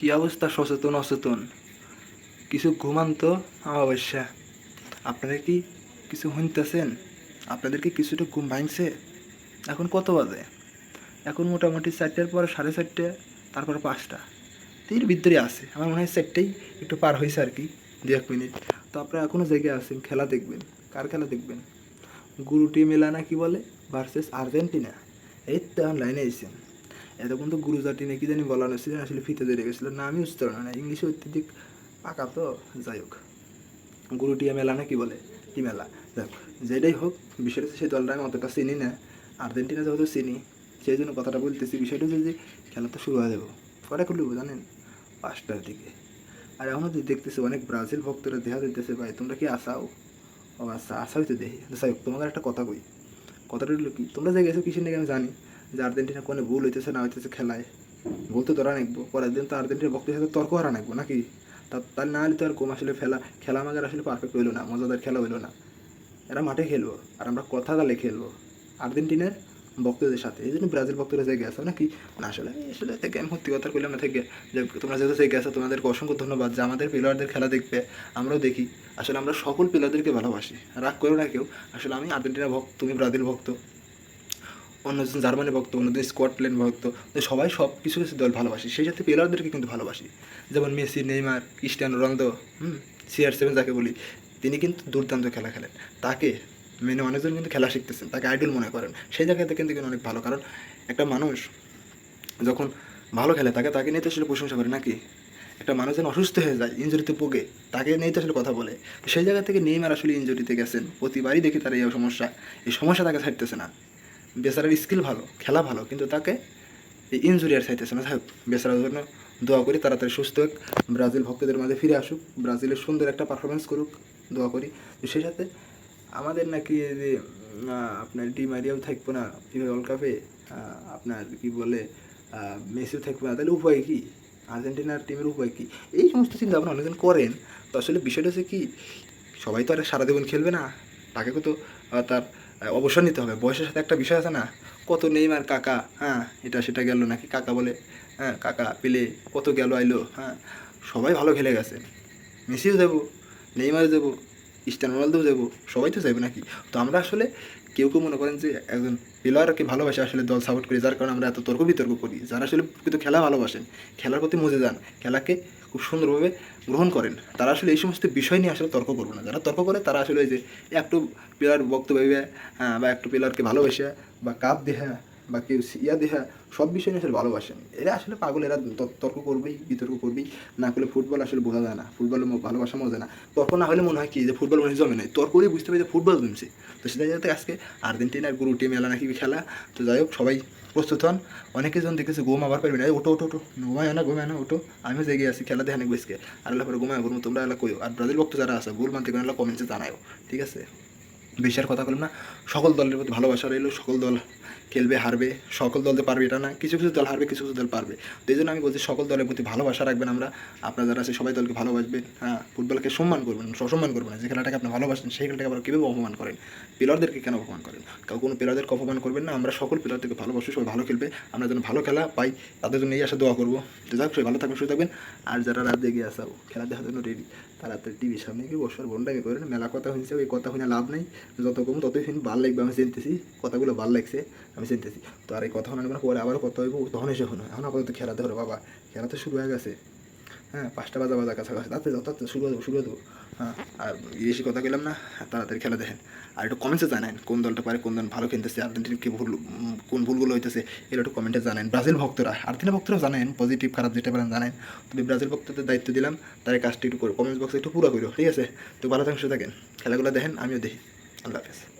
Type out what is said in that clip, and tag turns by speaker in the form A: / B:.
A: কি অবস্থা সচেতন, অচেতন? কিছু ঘুমান তো অবশ্যা আপনারা কি কিছু শুনতেছেন? আপনাদের কি কিছুটা ঘুম ভাঙছে? এখন কত বাজে? এখন মোটামুটি চারটের পরে সাড়ে চারটে, তারপর পাঁচটা। তিন ভিতরে আছে। আমার মনে হয় চারটেই একটু পার হয়েছে আর কি দু এক মিনিট। তো আপনারা এখনও জেগে আছেন, খেলা দেখবেন। কার খেলা দেখবেন? গুরুটি মেলানা কি বলে? Versus Argentina. এই তো লাইনে এসেছেন এতক্ষণ তো গুরুজাটি নাকি জানি বলানো ছিল আসলে ফিতে ধরে গেছিল। না, আমি পারলাম না ইংলিশে অত্যধিক পাকা তো, যাই হোক। গুরুটিয়া মেলা না কি বলে? কি মেলা। যাই হোক যেটাই হোক, বিষয়টা সেই দলটা আমি অতটা চিনি না। আর্জেন্টিনা যেহেতু চিনি, সেই জন্য কথাটা বলতেছি, বিষয়টা যে খেলা তো শুরু হয়ে যাব। কটা করলে জানেন? পাঁচটার দিকে। আর এখনও যে দেখতেছি, অনেক ব্রাজিল ভক্তরা দেখা দিতেছে, ভাই, তোমরা কি আসাও? ও আচ্ছা আসাই তো দেখি। যাই হোক তোমাদের একটা কথা কই। কথাটা হলো কি, তোমরা যে গেছো কিসের নাকি আমি জানি? যে আর্জেন্টিনা কোনো ভুল হইতেছে, না হইতেছে খেলায়। ভুল তো তোরা নাকবো পরের দিন তো আর্জেন্টিনা ভক্তের সাথে তর্ক হারা নাকবো নাকি? তা তাহলে না হলে তো আর কম আসলে খেলা খেলা আমাদের আসলে পারফেক্ট হইল না, মজাদার খেলা হইল না। এরা মাঠে খেলব আর আমরা কথা গালে খেলব। আর্জেন্টিনার ভক্তদের সাথে। এই জন্য ব্রাজিল ভক্তরা যে গেছো নাকি? না, আসলে আসলে থেকে আমি সত্যি কথা কইলাম না থেকে। যে তোমরা যেহেতু যে গেছো তোমাদেরকে অসংখ্য ধন্যবাদ যে আমাদের প্লেয়ারদের খেলা দেখবে, আমরাও দেখি। আসলে আমরা সকল প্লেয়ারদেরকে ভালোবাসি। রাগ করো না কেউ। আসলে আমি আর্জেন্টিনা ভক্ত, তুমি ব্রাজিল ভক্ত। অন্যজন জার্মানি ভক্ত, অন্যজন স্কটল্যান্ড ভক্ত, তো সবাই সব কিছু কিছু দল ভালোবাসি। সেই সাথে প্লেয়ারদেরকে কিন্তু ভালোবাসি। যেমন Messi, Neymar, Cristiano Ronaldo, hmm CR seven যাকে বলি, তিনি কিন্তু দুর্দান্ত খেলা খেলেন। তাকে মেনে অনেকজন কিন্তু খেলা শিখতেছেন, তাকে আইডল মনে করেন। সেই জায়গাতে কিন্তু কিন্তু অনেক ভালো। কারণ একটা মানুষ যখন ভালো খেলে, তাকে তাকে নিয়ে তো আসলে প্রশংসা করে, নাকি? একটা মানুষ যেন অসুস্থ হয়ে যায় ইঞ্জুরিতে পোগে তাকে নিয়ে তো আসলে কথা বলে। তো সেই জায়গা থেকে নেইমার আসলে ইঞ্জুরিতে গেছেন। প্রতিবারই দেখি তার এই সমস্যা এই সমস্যা তাকে ছাড়তেছে না। বেচারার স্কিল ভালো, খেলা ভালো, কিন্তু তাকে এই ইঞ্জুরি আর চাইতেছে না। যাই বেচারার জন্য দোয়া করি, তাড়াতাড়ি সুস্থ হোক, ব্রাজিল ভক্তদের মাঝে ফিরে আসুক, ব্রাজিলের সুন্দর একটা পারফরমেন্স করুক, দোয়া করি। তো সেই সাথে আমাদের নাকি যে আপনার ডি মারিয়াও থাকব না ফিফা ওয়ার্ল্ড কাপে আপনার কি বলে মেসিও থাকবে না, তাহলে উপায় কী? আর্জেন্টিনার টিমের উপায় কী? এই সমস্ত চিন্তা ভাবনা অনেকজন করেন, তো আসলে বিষয়টা হচ্ছে কি, সবাই তো আর সারা জীবন খেলবে না, তাকে তো তার অবসর নিতে হবে। বয়সের সাথে একটা বিষয় আছে না? কত নেইমার কাকা হ্যাঁ এটা সেটা গেল নাকি? কাকা বলে হ্যাঁ কাকা পেলে কত গেল আইলো হ্যাঁ সবাই ভালো খেলে গেছে। মেসিও দেবো, নেইমারও যাব ক্রিস্টিয়ানো রোনালদোও যাব, সবাই তো যাবে নাকি? তো আমরা আসলে কেউ কেউ মনে করেন যে একজন প্লেয়ারকে ভালোবাসে আসলে দল সাপোর্ট করি, যার কারণে আমরা এত তর্ক বিতর্ক করি। যারা আসলে কিন্তু খেলা ভালোবাসেন, খেলার প্রতি মজে যান, খেলাকে খুব সুন্দরভাবে গ্রহণ করেন, তারা আসলে এই সমস্ত বিষয় নিয়ে আসলে তর্ক করবে না। যারা তর্ক করে, তারা আসলে ওই যে একটু প্লেয়ার বক্তব্য হ্যাঁ বা একটু প্লেয়ারকে ভালোবেসে বা কাপ দেহা বা কেউ ইয়া দেহা সব বিষয় নিয়ে আসলে ভালোবাসেন এরা আসলে পাগল, এরা তর্ক করবেই, বিতর্ক করবেই। না করলে ফুটবল আসলে বোঝা যায় না। ফুটবলের ম- ভালোবাসা মজা না। তর্ক না হলে মনে হয় কি যে ফুটবল মনে জমে নাই। তর্ক বুঝতে পারি যে ফুটবল জমছে। তো সেটা যাতে আজকে আর্জেন্টিনার গুরু টিম এলা নাকি খেলা। তো যাই হোক, সবাই প্রস্তুত হন। অনেকে জন দেখেছে গোম আবার পারবে না। ওটো ওটো ওটো ঘুমায় না ঘুমায় না ওটো আমিও জেগে আছি, খেলা দেখে অনেক বেশকে আর পরে ঘুমায় ঘুমো তোমরা এলা কইও। আর ব্রাজিল ভক্ত যারা আছে, ভুল মানতে পারেন এলা কমেন্টসে জানাও ঠিক আছে? বেশি আর কথা বললাম না। সকল দলের প্রতি ভালোবাসা রইল, সকল দল খেলবে, হারবে, সকল দলতে পারবে, এটা না, কিছু কিছু দল হারবে, কিছু কিছু দল পারবে। তো এই জন্য আমি বলছি সকল দলের প্রতি ভালোবাসা রাখবেন আমরা। আপনারা যারা আছে সবাই দলকে ভালোবাসবেন হ্যাঁ ফুটবলকে সম্মান করবেন সসম্মান করবেন যে খেলাটাকে আপনি ভালোবাসেন, সেই খেলাটাকে আবার কীভাবে অপমান করেন? প্লেয়ারদেরকে কেন অপমান করেন? কাউ কোনো প্লেয়ারদেরকে অপমান করবেন না, আমরা সকল প্লেয়ারদেরকে ভালোবাসি, সবাই ভালো খেলবে, আমরা যেন ভালো খেলা পাই, তাদের জন্য এই আশা দোয়া করব। তো যাক, সবাই ভালো থাকবেন, সুস্থ থাকবেন। আর যারা রাত জেগে আসাও খেলা দেখার জন্য রেডি তারা তো টিভির সামনে গিয়ে বসার বন্ডামি করেন মেলা কথা শুনছে ওই কথা শুনে লাভ নেই। যত কম ততই শুনি, ভালো লাগবে, আমি চিনতেছি। কথাগুলো ভালো লাগছে, আমি চিনতেছি। তো আর এই কথা শোনার পরে আবার কথা হইব, তখন এসে শোনো। এখন আপাতত খেলাতে দেখো বাবা, খেলা তো শুরু হয়ে গেছে। হ্যাঁ পাঁচটা বাজা বাজা কাছাকাছি। তাতে যত শুরু যাব শুরু যাব। হ্যাঁ আর বেশি কথা কইলাম না তাড়াতাড়ি খেলা দেখেন। আর একটু কমেন্টসে জানান কোন দলটা পারে, কোন দল ভালো খেলতেছে, আর্জেন্টিনা কি ভুল কোন ভুলগুলো হইতেছে, এগুলো একটু কমেন্টে জানেন ব্রাজিল ভক্তরা, আর্জেন্টিনা ভক্তরা জানেন পজিটিভ খারাপ যেটা পারেন জানেন তবে ব্রাজিল ভক্তদের দায়িত্ব দিলাম, তার কাজটা একটু করো কমেন্টস বক্সে একটু পুরো করো, ঠিক আছে? তো ভালো থাকেন থাকেন। খেলাগুলো দেখেন, আমিও দেখি। আল্লাহ হাফেজ।